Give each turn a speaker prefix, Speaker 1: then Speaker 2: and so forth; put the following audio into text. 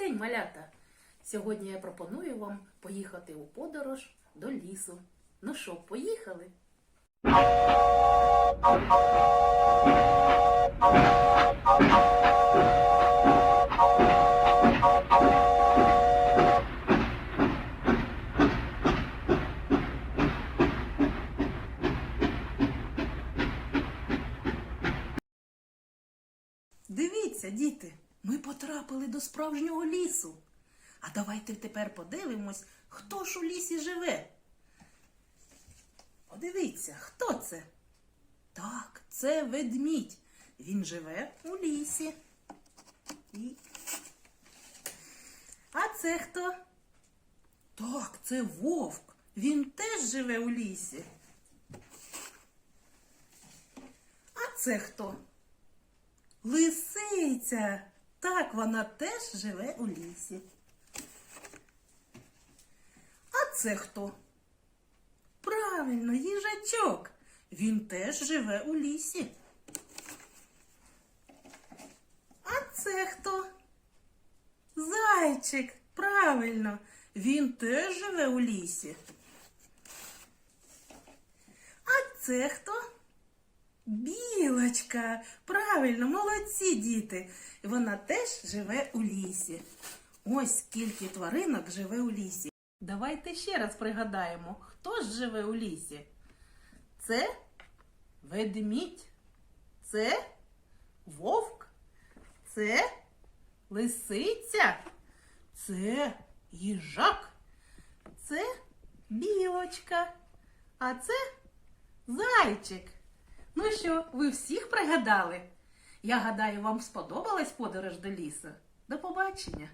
Speaker 1: день, малята! Сьогодні я пропоную вам поїхати у подорож до лісу. Ну що, поїхали? Дивіться, діти, ми потрапили до справжнього лісу. А давайте тепер подивимось, хто ж у лісі живе. Подивіться, хто це? Так, це ведмідь. Він живе у лісі. І... А це хто? Так, це вовк. Він теж живе у лісі. А це хто? Лисиця. Так, вона теж живе у лісі. А це хто? Правильно, їжачок. Він теж живе у лісі. А це хто? Зайчик. Правильно, він теж живе у лісі. А це хто? Білочка, правильно, молодці діти. Вона теж живе у лісі. Ось скільки тваринок живе у лісі. Давайте ще раз пригадаємо, хто ж живе у лісі. Це ведмідь, це вовк, це лисиця, це їжак, це білочка, а це зайчик. Ну що, ви всіх пригадали? Я гадаю, вам сподобалась подорож до лісу. До побачення!